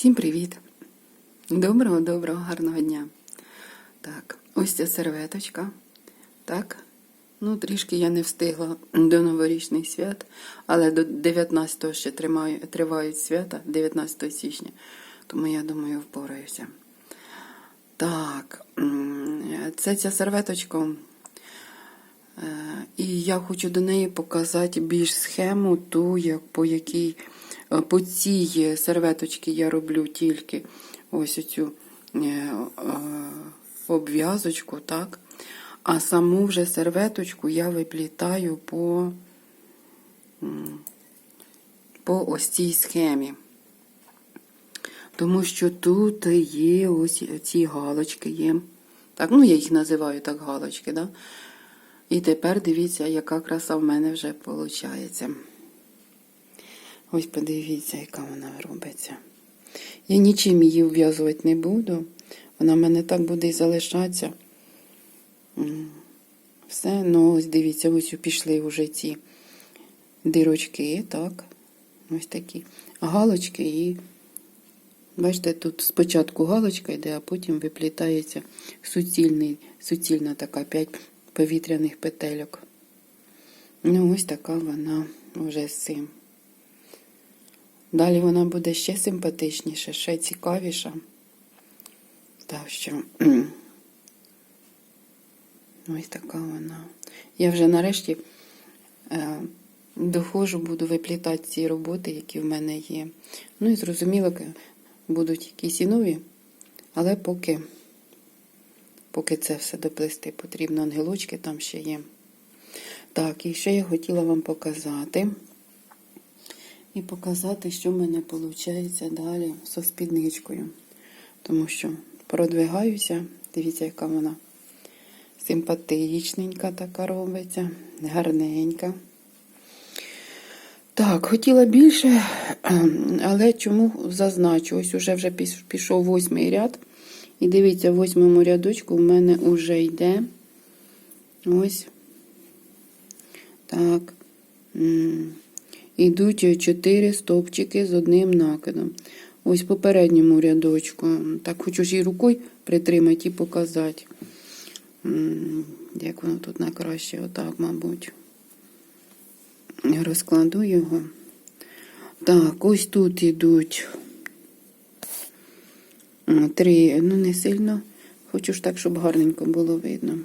Всім привіт! Доброго, доброго, гарного дня. Так, ось ця серветочка. Так, ну трішки я не встигла до новорічних свят, але до 19-го ще тримаю, тривають свята, 19 січня, тому я думаю, впораюся. Так, це ця серветочка. Е, І я хочу до неї показати більш схему, ту, як, по якій по цій серветочці я роблю тільки ось оцю е, е, обв'язочку, так? А саму вже серветочку я виплітаю по, по ось цій схемі. Тому що тут є ось ці галочки є. Так, ну я їх називаю так галочки, да? І тепер дивіться, яка краса в мене вже виходить. Ось подивіться, яка вона робиться. Я нічим її вв'язувати не буду. Вона в мене так буде і залишатися. Все, ну ось дивіться, ось пішли вже ці дирочки, так. Ось такі. Галочки і. Бачите, тут спочатку галочка йде, а потім виплітається суцільний, суцільна така 5 повітряних петельок. Ну, ось така вона вже з цим. Далі вона буде ще симпатичніша, ще цікавіша. Так що ось така вона. Я вже нарешті е, доходжу, буду виплітати ці роботи, які в мене є. Ну і зрозуміло, будуть якісь і нові, але поки. Поки це все доплести, потрібно ангелочки там ще є. Так, і ще я хотіла вам показати. І показати, що в мене виходить далі зі спідничкою. Тому що продвигаюся, дивіться, яка вона симпатичненька така робиться, гарненька. Так, хотіла більше, але чому зазначу? Ось уже вже пішов восьмий ряд. І дивіться, в восьмому рядочку в мене вже йде ось так. Ідуть чотири стовпчики з одним накидом. Ось попередньому рядочку. Так, хочу ж і рукою притримати і показати. Як воно тут найкраще, отак, мабуть. Розкладу його. Так, ось тут ідуть Три, ну не сильно. Хочу ж так, щоб гарненько було видно.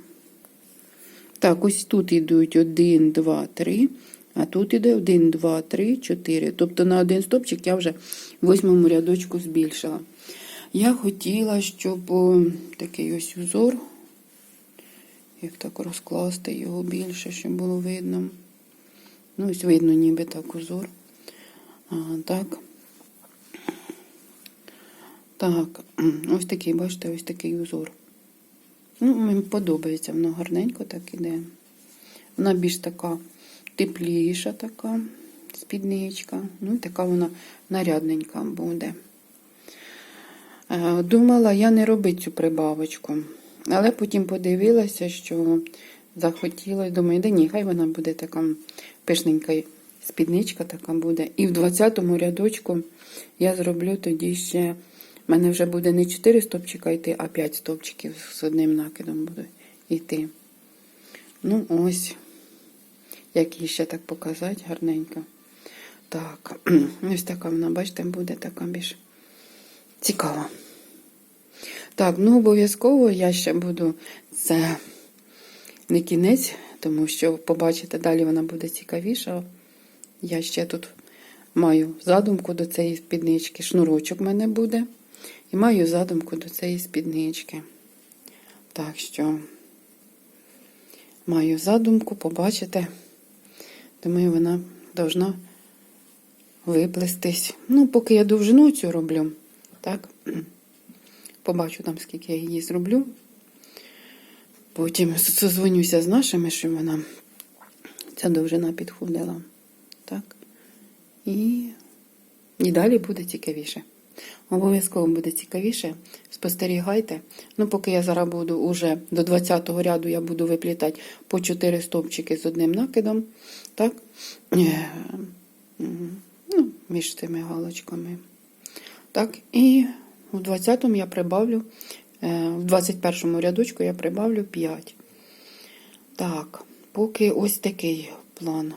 Так, ось тут йдуть 1, 2, 3, а тут іде 1, 2, 3, 4. Тобто на один стопчик я вже восьмому рядочку збільшила. Я хотіла, щоб такий ось узор, як так розкласти його більше, щоб було видно. Ну, ось видно, ніби так узор. А, Так. Так, ось такий, бачите, ось такий узор. Ну, Мені подобається, воно гарненько так іде. Вона більш така тепліша, така спідничка. Ну, така вона нарядненька буде. Е, думала, я не робити цю прибавочку. Але потім подивилася, що захотіла, думаю, да ні, хай вона буде така пишненька спідничка така буде. І в 20-му рядочку я зроблю тоді ще. У мене вже буде не 4 стопчика йти, а 5 стопчиків з одним накидом буде йти. Ну, ось, як її ще так показати, гарненько. Так, ось така вона, бачите, буде така більш цікава. Так, ну обов'язково я ще буду це не кінець, тому що, побачите, далі вона буде цікавіша. Я ще тут маю задумку до цієї спіднички. Шнурочок в мене буде. І маю задумку до цієї спіднички. Так що маю задумку, побачите, думаю, вона должна виплестись. Ну, поки я довжину цю роблю, так, побачу там, скільки я її зроблю. Потім созвонюся з нашими, що вона ця довжина підходила. Так. І, І далі буде цікавіше. Обов'язково буде цікавіше. Спостерігайте. Ну, поки я зараз буду уже до 20-го ряду я буду виплітати по 4 стовпчики з одним накидом. Так? Е, ну, Між цими галочками. Так, і у 20-му я прибавлю, е, в 21-му рядочку я прибавлю 5. Так, поки ось такий план.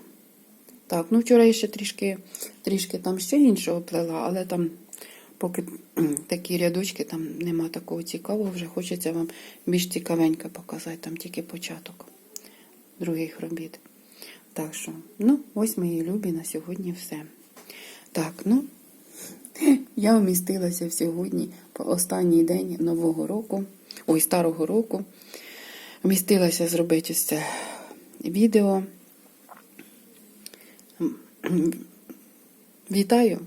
Так, ну вчора я ще трішки, трішки там ще іншого плела, але там поки такі рядочки, там нема такого цікавого, вже хочеться вам більш цікавенько показати, там тільки початок других робіт. Так що, ну, ось мої любі на сьогодні все. Так, ну, я вмістилася сьогодні по останній день Нового року, ой, старого року. Вмістилася зробити ось це відео. Вітаю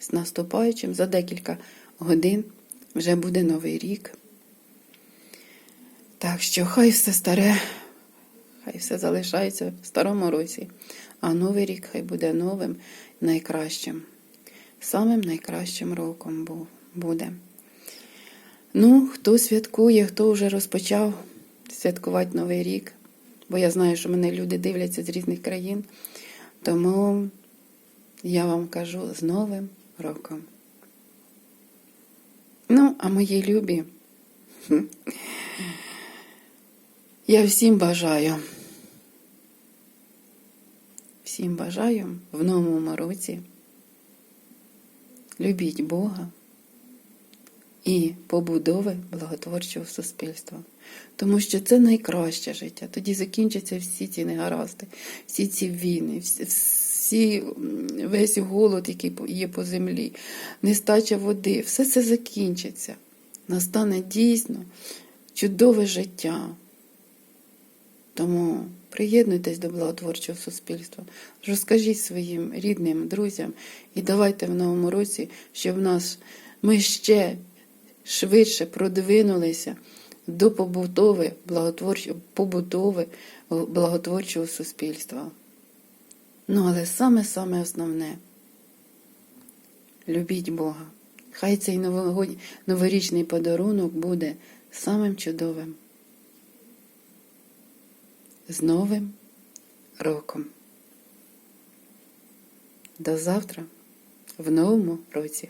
з наступаючим. За декілька годин вже буде Новий рік. Так що хай все старе, хай все залишається в старому році, а новий рік хай буде новим, найкращим. Самим найкращим роком бу- буде. Ну, хто святкує, хто вже розпочав святкувати Новий рік, бо я знаю, що мене люди дивляться з різних країн. Тому я вам кажу з Новим роком. Ну, а мої любі, я всім бажаю. Всім бажаю в новому році. Любіть Бога і побудови благотворчого суспільства. Тому що це найкраще життя. Тоді закінчаться всі ці негаразди, всі ці війни, всі, всі, весь голод, який є по землі, нестача води, все це закінчиться. Настане дійсно чудове життя. Тому приєднуйтесь до благотворчого суспільства, розкажіть своїм рідним, друзям і давайте в новому році, щоб нас ми ще швидше продвинулися до благотворчого, побудови благотворчого суспільства. Ну, але саме-саме основне любіть Бога. Хай цей новорічний подарунок буде самим чудовим. З Новим роком. До завтра в новому році.